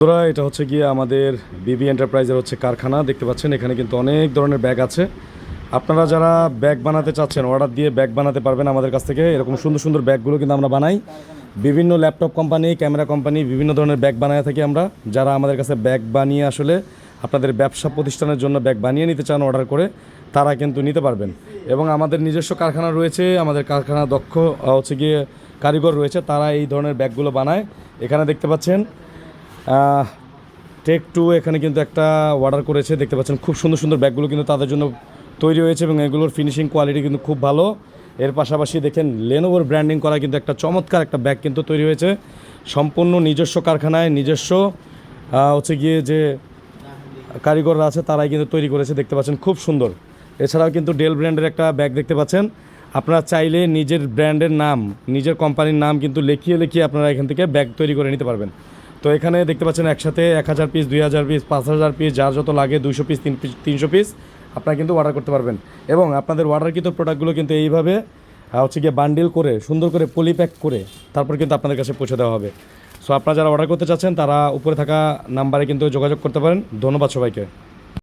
বন্ধুরা, এটা হচ্ছে গিয়ে আমাদের বিবি এন্টারপ্রাইজের হচ্ছে কারখানা। দেখতে পাচ্ছেন, এখানে কিন্তু অনেক ধরনের ব্যাগ আছে। আপনারা যারা ব্যাগ বানাতে চাচ্ছেন, অর্ডার দিয়ে ব্যাগ বানাতে পারবেন আমাদের কাছ থেকে। এরকম সুন্দর সুন্দর ব্যাগগুলো কিন্তু আমরা বানাই। বিভিন্ন ল্যাপটপ কোম্পানি, ক্যামেরা কোম্পানি, বিভিন্ন ধরনের ব্যাগ বানায় থাকি আমরা। যারা আমাদের কাছে ব্যাগ বানিয়ে আসলে আপনাদের ব্যবসা প্রতিষ্ঠানের জন্য ব্যাগ বানিয়ে নিতে চান অর্ডার করে, তারা কিন্তু নিতে পারবেন। এবং আমাদের নিজস্ব কারখানা রয়েছে, আমাদের কারখানা দক্ষ হচ্ছে গিয়ে কারিগর রয়েছে, তারা এই ধরনের ব্যাগগুলো বানায়। এখানে দেখতে পাচ্ছেন টেক টু এখানে কিন্তু একটা অর্ডার করেছে, দেখতে পাচ্ছেন খুব সুন্দর সুন্দর ব্যাগগুলো কিন্তু তাদের জন্য তৈরি হয়েছে এবং এগুলোর ফিনিশিং কোয়ালিটি কিন্তু খুব ভালো। এর পাশাপাশি দেখেন লেনোভোর ব্র্যান্ডিং করা কিন্তু একটা চমৎকার একটা ব্যাগ কিন্তু তৈরি হয়েছে। সম্পূর্ণ নিজস্ব কারখানায়, নিজস্ব হচ্ছে গিয়ে যে কারিগররা আছে তারাই কিন্তু তৈরি করেছে, দেখতে পাচ্ছেন খুব সুন্দর। এছাড়াও কিন্তু ডেল ব্র্যান্ডের একটা ব্যাগ দেখতে পাচ্ছেন। আপনারা চাইলে নিজের ব্র্যান্ডের নাম, নিজের কোম্পানির নাম কিন্তু লিখিয়ে লিখিয়ে আপনারা এখান থেকে ব্যাগ তৈরি করে নিতে পারবেন। তো এখানে দেখতে পাচ্ছেন একসাথে এক হাজার পিস দুই হাজার পিস পাঁচ হাজার পিস যার যত লাগে দুশো পিস তিন পিস তিনশো পিস আপনারা কিন্তু অর্ডার করতে পারবেন। এবং আপনাদের অর্ডারকৃত প্রোডাক্টগুলো কিন্তু এইভাবে হচ্ছে গিয়ে বান্ডিল করে, সুন্দর করে পলিপ্যাক করে তারপর কিন্তু আপনাদের কাছে পৌঁছে দেওয়া হবে। সো আপনারা যারা অর্ডার করতে চাচ্ছেন, তারা উপরে থাকা নাম্বারে কিন্তু যোগাযোগ করতে পারেন। ধন্যবাদ সবাইকে।